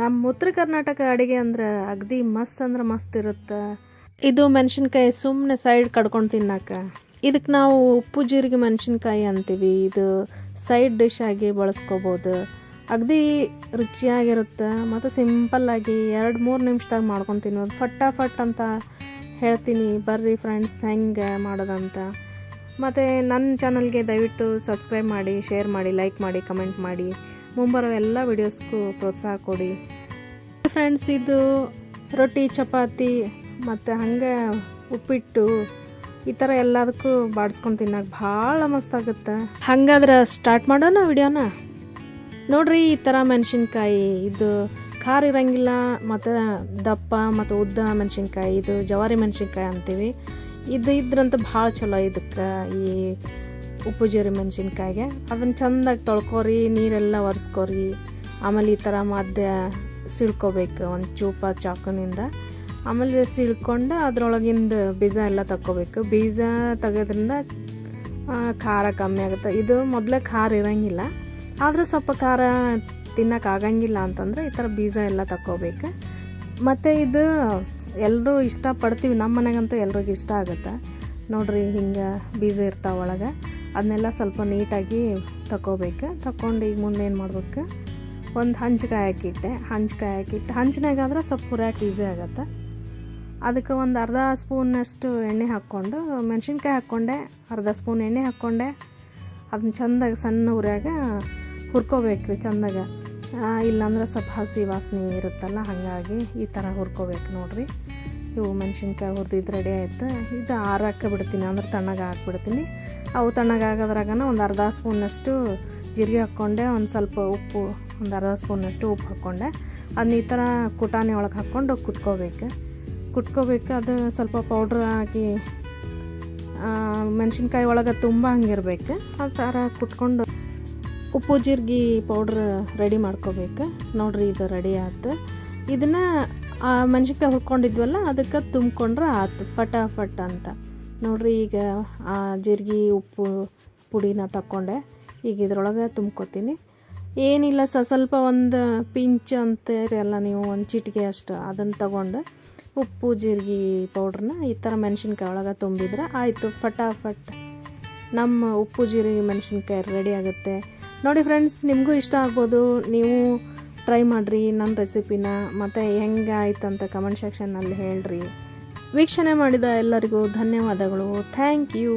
ನಮ್ಮ ಉತ್ತರ ಕರ್ನಾಟಕ ಅಡುಗೆ ಅಂದ್ರೆ ಅಗದಿ ಮಸ್ತ್ ಅಂದ್ರೆ ಮಸ್ತ್ ಇರುತ್ತೆ. ಇದು ಮೆಣಸಿನ್ಕಾಯಿ ಸುಮ್ಮನೆ ಸೈಡ್ ಕಡ್ಕೊಂಡು ತಿನ್ನಕ. ಇದಕ್ಕೆ ನಾವು ಉಪ್ಪು ಜೀರಿಗೆ ಮೆಣಸಿನ್ಕಾಯಿ ಅಂತೀವಿ. ಇದು ಸೈಡ್ ಡಿಶ್ ಆಗಿ ಬಳಸ್ಕೋಬೋದು. ಅಗದಿ ರುಚಿಯಾಗಿರುತ್ತೆ ಮತ್ತು ಸಿಂಪಲ್ಲಾಗಿ ಎರಡು ಮೂರು ನಿಮಿಷದಾಗ ಮಾಡ್ಕೊಂಡು ತಿನ್ನೋದು. ಫಟಾಫಟ್ ಅಂತ ಹೇಳ್ತೀನಿ. ಬರ್ರಿ ಫ್ರೆಂಡ್ಸ್ ಹೆಂಗೆ ಮಾಡೋದಂತ. ಮತ್ತು ನನ್ನ ಚಾನಲ್ಗೆ ದಯವಿಟ್ಟು ಸಬ್ಸ್ಕ್ರೈಬ್ ಮಾಡಿ ಶೇರ್ ಮಾಡಿ ಲೈಕ್ ಮಾಡಿ ಕಮೆಂಟ್ ಮಾಡಿ. ಮುಂಬರೋ ಎಲ್ಲ ವಿಡಿಯೋಸ್ಗೂ ಪ್ರೋತ್ಸಾಹ ಕೊಡಿ. ಫ್ರೆಂಡ್ಸ್ ಇದು ರೊಟ್ಟಿ, ಚಪಾತಿ, ಮತ್ತು ಹಂಗೆ ಉಪ್ಪಿಟ್ಟು, ಈ ಥರ ಎಲ್ಲದಕ್ಕೂ ಬಾಡಿಸ್ಕೊಂಡು ತಿನ್ನಕ್ಕೆ ಭಾಳ ಮಸ್ತಾಗುತ್ತೆ ಹಂಗಾದ್ರೆ ಸ್ಟಾರ್ಟ್ ಮಾಡೋಣ ವಿಡಿಯೋನ? ನೋಡ್ರಿ, ಈ ಥರ ಮೆಣಸಿನ್ಕಾಯಿ, ಇದು ಖಾರ ಇರಂಗಿಲ್ಲ, ಮತ್ತು ದಪ್ಪ ಮತ್ತು ಉದ್ದ ಮೆಣಸಿನ್ಕಾಯಿ, ಇದು ಜವಾರಿ ಮೆಣಸಿನ್ಕಾಯಿ ಅಂತೀವಿ. ಇದು ಇದ್ರಂತ ಭಾಳ ಚಲೋ ಇದಕ್ಕೆ ಈ ಉಪ್ಪು ಜೀರಿ ಮೆಣಸಿನ್ಕಾಯಿಗೆ. ಅದನ್ನು ಚೆಂದಾಗಿ ತೊಳ್ಕೊರಿ, ನೀರೆಲ್ಲ ಒರೆಸ್ಕೊರಿ. ಆಮೇಲೆ ಈ ಥರ ಮಧ್ಯ ಸಿಳ್ಕೋಬೇಕು ಒಂದು ಚೂಪ ಚಾಕುನಿಂದ. ಆಮೇಲೆ ಸಿಳ್ಕೊಂಡು ಅದ್ರೊಳಗಿಂದ ಬೀಜ ಎಲ್ಲ ತಕ್ಕೋಬೇಕು. ಬೀಜ ತೆಗೋದ್ರಿಂದ ಖಾರ ಕಮ್ಮಿ ಆಗುತ್ತೆ. ಇದು ಮೊದಲೇ ಖಾರ ಇರೋಂಗಿಲ್ಲ. ಆದರೂ ಸ್ವಲ್ಪ ಖಾರ ತಿನ್ನೋಕ್ಕಾಗಂಗಿಲ್ಲ ಅಂತಂದ್ರೆ ಈ ಥರ ಬೀಜ ಎಲ್ಲ ತಕ್ಕೋಬೇಕು. ಮತ್ತು ಇದು ಎಲ್ಲರೂ ಇಷ್ಟಪಡ್ತೀವಿ. ನಮ್ಮ ಮನೆಗಂತೂ ಎಲ್ರಿಗೂ ಇಷ್ಟ ಆಗುತ್ತೆ. ನೋಡ್ರಿ ಹಿಂಗೆ ಬೀಜ ಇರ್ತಾವ ಒಳಗೆ. ಅದನ್ನೆಲ್ಲ ಸ್ವಲ್ಪ ನೀಟಾಗಿ ತಗೋಬೇಕು ತಗೊಂಡು ಈಗ ಮುಂದೆ ಏನು ಮಾಡ್ಬೇಕು? ಒಂದು ಹಂಚ್ಕಾಯಿ ಹಾಕಿಟ್ಟೆ ಹಂಚ್ಕಾಯಿ ಹಾಕಿಟ್ಟು ಹಂಚಿನಾಗಾದ್ರೆ ಸ್ವಲ್ಪ ಹುರಿಯಾಕೆ ಈಸಿ ಆಗುತ್ತೆ. ಅದಕ್ಕೆ ಒಂದು ಅರ್ಧ ಸ್ಪೂನಷ್ಟು ಎಣ್ಣೆ ಹಾಕ್ಕೊಂಡು, ಮೆಣಸಿನ್ಕಾಯಿ ಹಾಕ್ಕೊಂಡೆ, ಅರ್ಧ ಸ್ಪೂನ್ ಎಣ್ಣೆ ಹಾಕ್ಕೊಂಡೆ. ಅದನ್ನ ಚೆಂದಾಗಿ ಸಣ್ಣ ಉರಿಯಾಗ ಹುರ್ಕೋಬೇಕು ರೀ ಚೆಂದಾಗ. ಇಲ್ಲಾಂದ್ರೆ ಸ್ವಲ್ಪ ಹಸಿ ವಾಸನೆ ಇರುತ್ತಲ್ಲ, ಹಾಗಾಗಿ ಈ ಥರ ಹುರ್ಕೋಬೇಕು ನೋಡಿರಿ. ಇವು ಮೆಣಸಿನ್ಕಾಯಿ ಹುರಿದಿದ್ದು ರೆಡಿ ಆಯ್ತು. ಇದು ಆರಕ್ಕೆ ಬಿಡ್ತೀನಿ, ಅಂದ್ರೆ ತಣ್ಣಗೆ ಹಾಕ್ಬಿಡ್ತೀನಿ ಅವು ತಣ್ಣಗಾಗೋದ್ರಾಗನ ಒಂದು ಅರ್ಧ ಸ್ಪೂನಷ್ಟು ಜೀರಿಗೆ ಹಾಕ್ಕೊಂಡೆ, ಒಂದು ಸ್ವಲ್ಪ ಉಪ್ಪು, ಒಂದು ಅರ್ಧ ಸ್ಪೂನಷ್ಟು ಉಪ್ಪು ಹಾಕ್ಕೊಂಡೆ. ಅದನ್ನ ಈ ಥರ ಕುಟಾಣಿ ಒಳಗೆ ಹಾಕ್ಕೊಂಡು ಕುಟ್ಕೋಬೇಕು. ಕುಟ್ಕೋಬೇಕು, ಅದು ಸ್ವಲ್ಪ ಪೌಡ್ರ್ ಹಾಕಿ ಮೆಣಸಿನ್ಕಾಯಿ ಒಳಗೆ ತುಂಬ ಹಂಗಿರ್ಬೇಕು. ಆ ಥರ ಕುಟ್ಕೊಂಡು ಉಪ್ಪು, ಜೀರಿಗೆ ಪೌಡ್ರ್ ರೆಡಿ ಮಾಡ್ಕೋಬೇಕು. ನೋಡ್ರಿ ಇದು ರೆಡಿ ಆಯ್ತು ಇದನ್ನು ಮೆಣಸಿನ್ಕಾಯಿ ಹುರ್ಕೊಂಡಿದ್ವಲ್ಲ, ಅದಕ್ಕೆ ತುಂಬ್ಕೊಂಡ್ರೆ ಆಯ್ತು ಫಟಾಫಟ್ ಅಂತ. ನೋಡ್ರಿ ಈಗ ಜೀರಿಗೆ ಉಪ್ಪು ಪುಡಿನ ತಕ್ಕೊಂಡೆ. ಈಗ ಇದ್ರೊಳಗೆ ತುಂಬ್ಕೊತೀನಿ. ಏನಿಲ್ಲ ಸ, ಸ್ವಲ್ಪ ಒಂದು ಪಿಂಚ್ ಅಂತೀರಲ್ಲ ನೀವು, ಒಂದು ಚಿಟಿಕೆ ಅಷ್ಟು ಅದನ್ನು ತಗೊಂಡು ಉಪ್ಪು, ಜೀರಿಗೆ ಪೌಡ್ರನ್ನ ಈ ಥರ ಮೆಣಸಿನ್ಕಾಯಿ ಒಳಗೆ ತುಂಬಿದ್ರೆ ಆಯಿತು, ಫಟಾಫಟ್. ನಮ್ಮ ಉಪ್ಪು, ಜೀರಿಗೆ, ಮೆಣಸಿನ್ಕಾಯಿ ರೆಡಿ ಆಗುತ್ತೆ. ನೋಡಿ ಫ್ರೆಂಡ್ಸ್ ನಿಮಗೂ ಇಷ್ಟ ಆಗ್ಬೋದು. ನೀವು ಟ್ರೈ ಮಾಡಿರಿ ನನ್ನ ರೆಸಿಪಿನ ಮತ್ತು ಹೆಂಗೆ ಆಯ್ತು ಅಂತ ಕಮೆಂಟ್ ಸೆಕ್ಷನ್ನಲ್ಲಿ ಹೇಳ್ರಿ. ವೀಕ್ಷಣೆ ಮಾಡಿದ ಎಲ್ಲರಿಗೂ ಧನ್ಯವಾದಗಳು. Thank you.